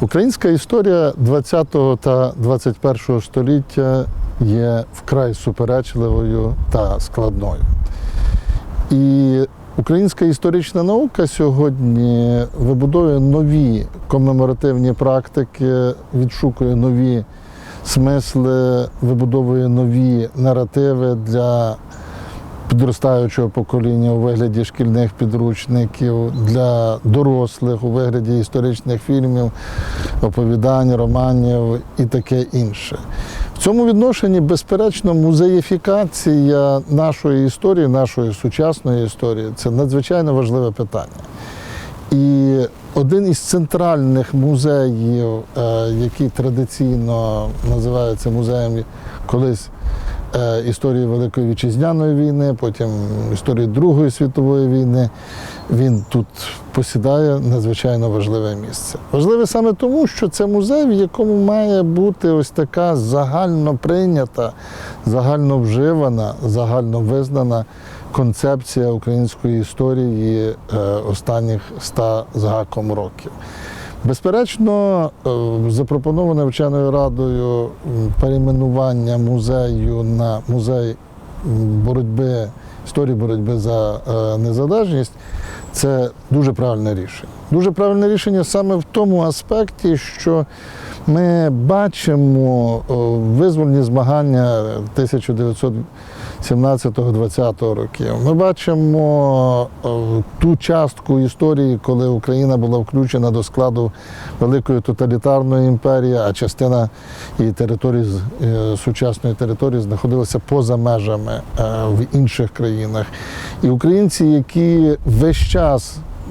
Українська історія 20 та 21 століття є вкрай суперечливою та складною. І українська історична наука сьогодні вибудовує нові комеморативні практики, відшукує нові смисли, вибудовує нові наративи для підростаючого покоління у вигляді шкільних підручників, для дорослих у вигляді історичних фільмів, оповідань, романів і таке інше. В цьому відношенні, безперечно, музеїфікація нашої історії, нашої сучасної історії це надзвичайно важливе питання. І один із центральних музеїв, е, який традиційно називається музеєм колись історії Великої Вітчизняної війни, потім історії Другої світової війни, він тут посідає надзвичайно важливе місце. Важливе саме тому, що це музей, в якому має бути ось така загально прийнята, загально вживана, загально визнана концепція української історії е, останніх ста з гаком років. Безперечно, е, запропоноване вченою радою перейменування музею на музей боротьби, історії боротьби за е, незалежність це дуже правильне рішення. Дуже правильне рішення саме в тому аспекті, що ми бачимо визвольні змагання 1917-20 років. Ми бачимо ту частку історії, коли Україна була включена до складу великої тоталітарної імперії, а частина її території е, сучасної території знаходилася поза межами е, в інших країнах. І українці, які весь час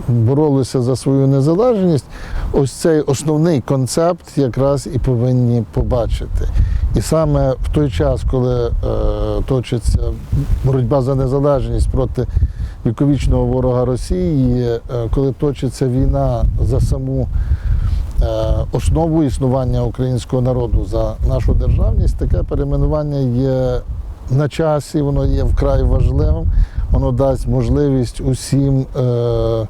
боролися за свою незалежність, ось цей основний концепт якраз і повинні побачити. І саме в той час, коли е, точиться боротьба за незалежність проти віковічного ворога Росії, е, коли точиться війна за саму е, основу існування українського народу за нашу державність, таке перейменування є на часі, воно є вкрай важливим. Воно дасть можливість усім е,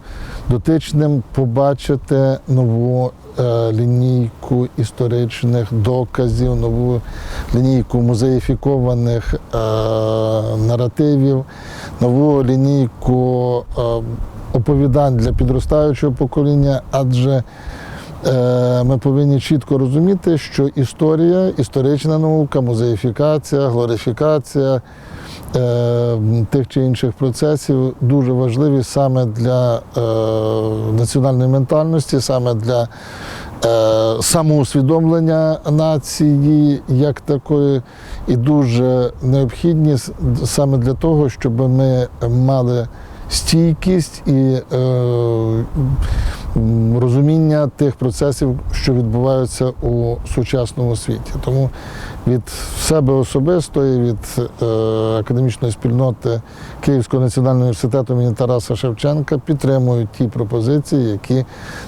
дотичним побачити нову е, лінійку історичних доказів, нову лінійку музеїфікованих е, наративів, нову лінійку е, оповідань для підростаючого покоління, адже ми повинні чітко розуміти, що історія, історична наука, музеїфікація, глорифікація е, тих чи інших процесів дуже важливі саме для е, національної ментальності, саме для е, самоусвідомлення нації як такої, і дуже необхідні саме для того, щоб ми мали стійкість і е, розуміння тих процесів, що відбуваються у сучасному світі. Тому від себе особисто і від е, академічної спільноти Київського національного університету імені Тараса Шевченка підтримують ті пропозиції, які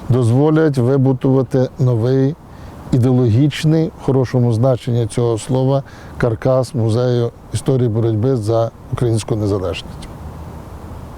дозволять вибудувати новий ідеологічний, в хорошому значенні цього слова, каркас музею історії боротьби за українську незалежність.